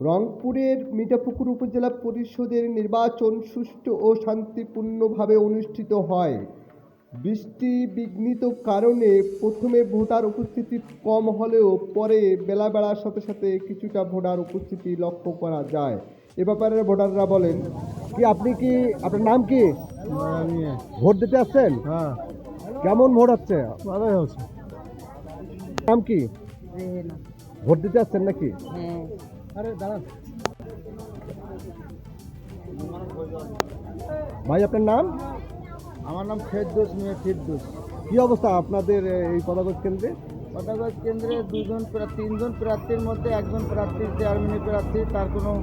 রংপুরের মিঠাপুকুর উপজেলা পরিষদের নির্বাচন সুষ্ঠু ও শান্তিপূর্ণভাবে অনুষ্ঠিত হয়। বৃষ্টি বিঘ্নিত কারণে প্রথমে ভোটার উপস্থিতি কম হলেও পরে বেলা বেড়ার সাথে সাথে কিছুটা ভোটার উপস্থিতি লক্ষ্য করা যায়। এ ব্যাপারে ভোটাররা বলেন কি আপনি কি আপনার নাম কি? ভোট দিতে আসছেন? হ্যাঁ। কেমন ভোট হচ্ছে? ভালোই হচ্ছে। নাম কি? ভোট দিতে আসছেন নাকি? হ্যাঁ। আরে দাঁড়ান। ভাই আপনার নাম? আমার নাম ফেরদোস মিয়া ফেরদোস। কি অবস্থা আপনাদের এই পদাগত কেন্দ্রে? পটাগজ কেন্দ্রে দুজন প্রা- তিনজন প্রার্থীর মধ্যে একজন প্রার্থী চেয়ারম্যানের প্রার্থী তার কোনো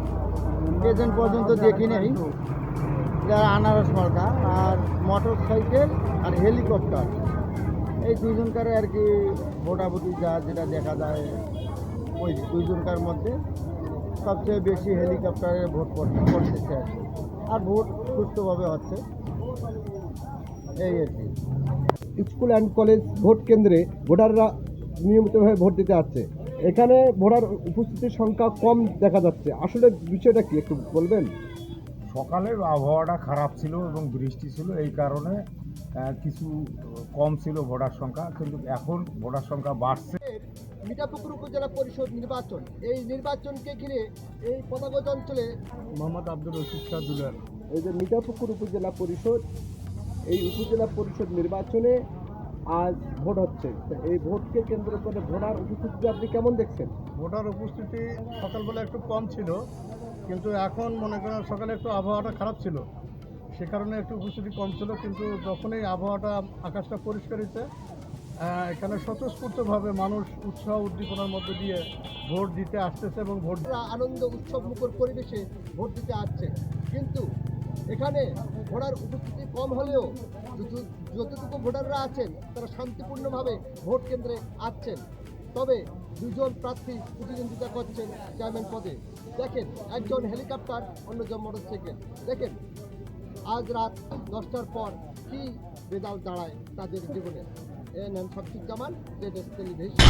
এজেন্ট পর্যন্ত দেখি নেই। যারা আনারস মার্কা আর মোটর সাইকেল আর হেলিকপ্টার। এই দুজনকারে আর কি ভোটাভুটি যা যেটা দেখা যায়, ওই দুজনকার মধ্যে সবচেয়ে বেশি হেলিকপ্টারে ভোট পড়- পড়তেছে আর। আর ভোট সুস্থভাবে হচ্ছে। এই আর কি। স্কুল অ্যান্ড কলেজ ভোট কেন্দ্রে ভোটাররা নিয়মিতভাবে ভোট দিতে আসছে। এখানে ভোটার উপস্থিতির সংখ্যা কম দেখা যাচ্ছে। আসলে বিষয়টা কি একটু বলবেন? সকালের আবহাওয়াটা খারাপ ছিল এবং বৃষ্টি ছিল এই কারণে কিছু কম ছিল ভোটার সংখ্যা কিন্তু এখন ভোটার সংখ্যা বাড়ছে। মিঠাপুকুর উপজেলা পরিষদ নির্বাচন এই নির্বাচনকে ঘিরে এই পদাগত অঞ্চলে মোহাম্মদ আব্দুল রশিদ শাহ দুলার এই যে মিঠাপুকুর উপজেলা পরিষদ এই উপজেলা পরিষদ নির্বাচনে আজ ভোট হচ্ছে। তো এই ভোটকে কেন্দ্র করে ভোটার উপস্থিতি আপনি কেমন দেখছেন? ভোটার উপস্থিতি সকালবেলা একটু কম ছিল কিন্তু এখন মনে করেন সকালে একটু আবহাওয়াটা খারাপ ছিল। সে কারণে একটু উপস্থিতি কম ছিল, কিন্তু যখনই আবহাওয়াটা আকাশটা পরিষ্কার হয়েছে এখানে স্বতঃস্ফূর্তভাবে মানুষ উৎসাহ উদ্দীপনার মধ্যে দিয়ে ভোট দিতে আসতেছে এবং ভোট আনন্দ উৎসব মুখর পরিবেশে ভোট দিতে আসছে। কিন্তু এখানে ভোটার উপস্থিতি কম হলেও যত- যতটুকু ভোটাররা আছেন, তারা শান্তিপূর্ণভাবে ভোট কেন্দ্রে আসছেন। তবে দুজন প্রার্থী প্রতিদ্বন্দ্বিতা করছেন চেয়ারম্যান পদে। দেখেন, একজন হেলিকপ্টার, অন্যজন মোটরসাইকেল। দেখেন, আজ রাত দশটার পর কি বেদাল দাঁড়ায় তাদের জীবনে। এ নেন এস টেলিভিশন।